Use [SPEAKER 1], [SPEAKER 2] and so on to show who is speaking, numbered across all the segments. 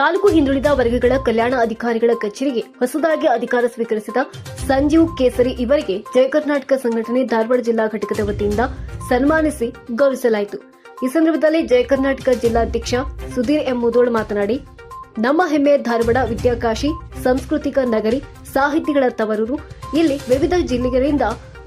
[SPEAKER 1] ತಾಲೂಕು ಹಿಂದುಳಿದ ವರ್ಗಗಳ ಕಲ್ಯಾಣ ಅಧಿಕಾರಿಗಳ ಕಚೇರಿಗೆ ಹೊಸದಾಗಿ ಅಧಿಕಾರ ಸ್ವೀಕರಿಸಿದ ಸಂಜೀವ್ ಕೇಸರಿ ಇವರಿಗೆ ಜಯ ಕರ್ನಾಟಕ ಸಂಘಟನೆ ಧಾರವಾಡ ಜಿಲ್ಲಾ ಘಟಕದ ವತಿಯಿಂದ ಸನ್ಮಾನಿಸಿ ಗೌರವಿಸಲಾಯಿತು. ಈ ಸಂದರ್ಭದಲ್ಲಿ ಜಯ ಕರ್ನಾಟಕ ಜಿಲ್ಲಾಧ್ಯಕ್ಷ ಸುಧೀರ್ ಎಂ ಮುದೋಳ್ ಮಾತನಾಡಿ, ನಮ್ಮ ಹೆಮ್ಮೆ ಧಾರವಾಡ ವಿದ್ಯಾಕಾಶಿ, ಸಾಂಸ್ಕೃತಿಕ ನಗರಿ, ಸಾಹಿತಿಗಳ ತವರೂರು. ಇಲ್ಲಿ ವಿವಿಧ ಜಿಲ್ಲೆಗಳಿಂದ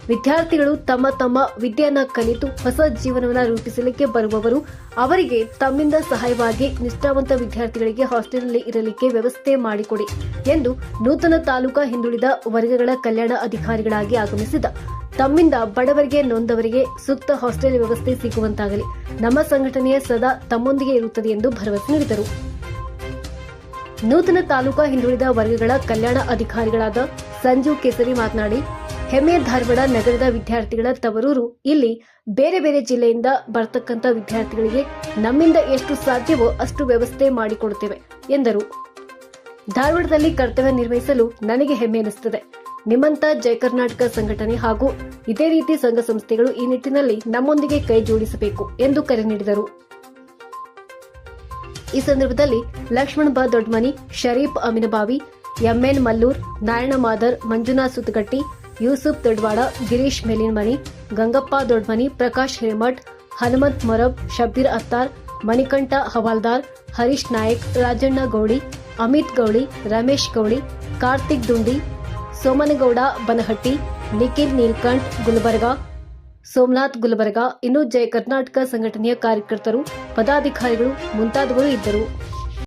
[SPEAKER 1] ವಿದ್ಯಾರ್ಥಿಗಳು ತಮ್ಮ ತಮ್ಮ ವಿದ್ಯೆಯನ್ನ ಕಲಿತು ಹೊಸ ಜೀವನವನ್ನ ರೂಪಿಸಲಿಕ್ಕೆ ಬರುವವರು, ಅವರಿಗೆ ತಮ್ಮಿಂದ ಸಹಾಯವಾಗಿ ನಿಷ್ಠಾವಂತ ವಿದ್ಯಾರ್ಥಿಗಳಿಗೆ ಹಾಸ್ಟೆಲ್ನಲ್ಲಿ ಇರಲಿಕ್ಕೆ ವ್ಯವಸ್ಥೆ ಮಾಡಿಕೊಡಿ ಎಂದು ನೂತನ ತಾಲೂಕಾ ಹಿಂದುಳಿದ ವರ್ಗಗಳ ಕಲ್ಯಾಣ ಅಧಿಕಾರಿಗಳಾಗಿ ಆಗಮಿಸಿದ. ತಮ್ಮಿಂದ ಬಡವರಿಗೆ ನೊಂದವರಿಗೆ ಸೂಕ್ತ ಹಾಸ್ಟೆಲ್ ವ್ಯವಸ್ಥೆ ಸಿಗುವಂತಾಗಲಿ. ನಮ್ಮ ಸಂಘಟನೆಯ ಸದಾ ತಮ್ಮೊಂದಿಗೆ ಇರುತ್ತದೆ ಎಂದು ಭರವಸೆ ನೀಡಿದರು. ನೂತನ ತಾಲೂಕಾ ಹಿಂದುಳಿದ ವರ್ಗಗಳ ಕಲ್ಯಾಣ ಅಧಿಕಾರಿಗಳಾದ ಸಂಜು ಕೇಸರಿ ಮಾತನಾಡಿ ಹೆಮ್ಮೆಯ ಧಾರವಾಡ ನಗರದ ವಿದ್ಯಾರ್ಥಿಗಳ ತವರೂರು. ಇಲ್ಲಿ ಬೇರೆ ಬೇರೆ ಜಿಲ್ಲೆಯಿಂದ ಬರ್ತಕ್ಕಂಥ ವಿದ್ಯಾರ್ಥಿಗಳಿಗೆ ನಮ್ಮಿಂದ ಎಷ್ಟು ಸಾಧ್ಯವೋ ಅಷ್ಟು ವ್ಯವಸ್ಥೆ ಮಾಡಿಕೊಡುತ್ತೇವೆ ಎಂದರು. ಧಾರವಾಡದಲ್ಲಿ ಕರ್ತವ್ಯ ನಿರ್ವಹಿಸಲು ನನಗೆ ಹೆಮ್ಮೆ ಅನಿಸುತ್ತದೆ ನಿಮ್ಮಂತ ಜಯ ಕರ್ನಾಟಕ ಸಂಘಟನೆ ಹಾಗೂ ಇದೇ ರೀತಿ ಸಂಘ ಸಂಸ್ಥೆಗಳು ಈ ನಿಟ್ಟಿನಲ್ಲಿ ನಮ್ಮೊಂದಿಗೆ ಕೈ ಜೋಡಿಸಬೇಕು ಎಂದು ಕರೆ ನೀಡಿದರು. ಈ ಸಂದರ್ಭದಲ್ಲಿ ಲಕ್ಷ್ಮಣ್ ಬಾ ದೊಡ್ಮನಿ, ಶರೀಫ್ ಅಮಿನಬಾವಿ ಎಂಎನ್ ಮಲ್ಲೂರ್, ನಾರಾಯಣ ಮಾದರ್, ಮಂಜುನಾಥ್ ಸುತ್ತಗಟ್ಟಿ ಯೂಸುಫ್ ದೊಡ್ವಾಡ, ಗಿರೀಶ್ ಮೆಲಿನ್ಮಣಿ ಗಂಗಪ್ಪ ದೊಡ್ಮನಿ, ಪ್ರಕಾಶ್ ಹಿರೇಮಠ್, ಹನುಮಂತ್ ಮೊರಬ್ ಶಬ್ಬೀರ್ ಅತ್ತಾರ್, ಮಣಿಕಂಠ ಹವಾಲ್ದಾರ್, ಹರೀಶ್ ನಾಯಕ್, ರಾಜಣ್ಣ ಗೌಡಿ, ಅಮಿತ್ ಗೌಳಿ, ರಮೇಶ್ ಗೌಳಿ, ಕಾರ್ತಿಕ್ ದುಂಡಿ, ಸೋಮನಗೌಡ, ಬನಹಟ್ಟಿ, ನಿಖಿಲ್ ನೀಲ್ಕಂಠ್ ಗುಲ್ಬರ್ಗಾ, ಸೋಮನಾಥ್ ಗುಲ್ಬರ್ಗಾ, ಇನ್ನು ಜಯ ಕರ್ನಾಟಕ ಸಂಘಟನೆಯ ಕಾರ್ಯಕರ್ತರು, ಪದಾಧಿಕಾರಿಗಳು ಮುಂತಾದವರು ಇದ್ದರು.